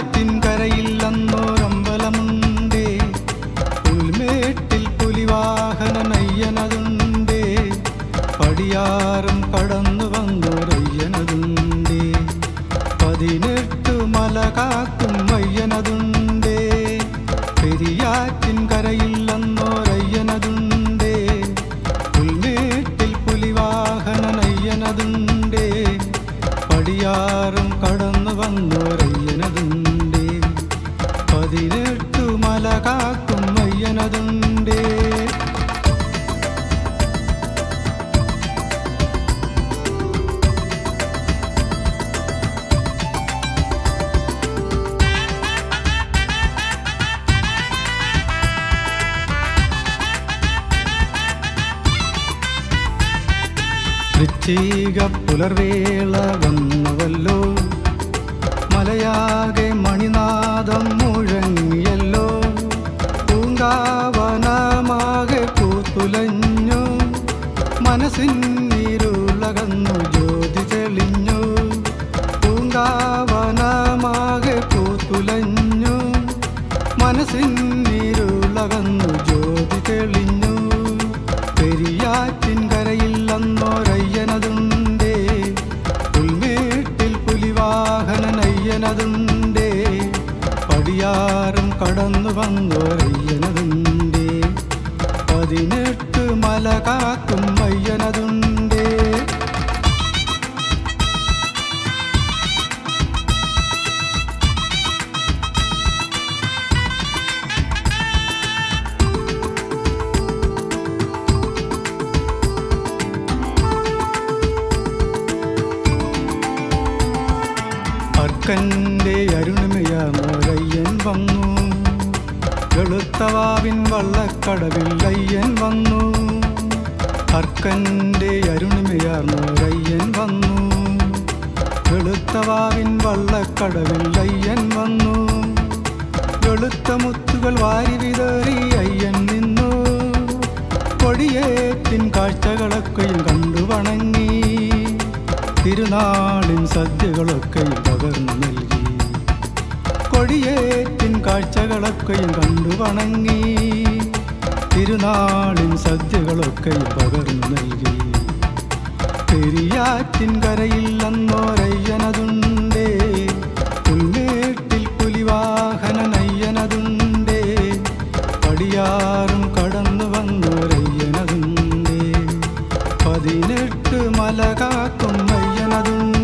കാറ്റിൻ കരയില്ലെന്നോരമ്പലമുണ്ടേ ഉൾമേട്ടിൽ പുലിവാഹനയ്യനതുണ്ടേ പടിയാറും കടന്നു വന്നൊരയ്യനതുണ്ടേ പതിനെട്ട് മല കാത്തും അയ്യനതുണ്ടേ പെരിയാറ്റിൻ കരയില്ലെന്നോരയ്യനതുണ്ടേ ഉൾമേട്ടിൽ പുലിവാഹനയ്യനതുണ്ടേ പടിയാറും കടന്നു വന്നോരയ്യനതുണ്ട് കാക്കും പുലർവേള വന്നവല്ലോ. മലയാകെ മണിനാദം മനസ്സിന്നിരുളകന്നു ജ്യോതി തെളിഞ്ഞു. പെരിയാറ്റിൻ കരയിൽ അന്നോരയ്യനതുണ്ടേ. പുൽമേട്ടിൽ പുലിവാഹനനയ്യനതുണ്ടേ പടിയാറും കടന്നു വന്നോരയ്യനതുണ്ടേ. പതിനെട്ട് മല കാക്കും അയ്യനതുണ്ടേ. അർക്കന്റെ അരുണിമയാമൊരയ്യൻ വന്നു. വെളുത്തവാവിൻ വള്ളക്കടവിൽ അയ്യൻ വന്നു. അർക്കന്റെ അരുണിമയാർന്നൊരയ്യൻ വന്നു. വെളുത്തവാവിൻ വള്ളക്കടവിൽ അയ്യൻ വന്നു. വെളുത്ത മുത്തുകൾ വാരി വിതറി അയ്യൻ നിന്നു. കൊടിയേറ്റിൻ കാഴ്ചകളൊക്കെയും കണ്ടു വണങ്ങി. തിരുനാളിൻ സദ്യകളൊക്കെയും പകർന്നു. കാഴ്ചകളൊക്കെയും കണ്ടു വണങ്ങി. തിരുനാളിൻ സദ്യകളൊക്കെയും പകർന്നു നൽകി. പെരിയാറ്റിൻ കരയിൽ അന്നോരയ്യനതുണ്ടേ. പുൽമേട്ടിൽ പുലിവാഹനനയ്യനതുണ്ടേ പടിയാറും കടന്നു വന്നോരയ്യനതുണ്ടേ. പതിനെട്ട് മല കാക്കും അയ്യനതുണ്ടേ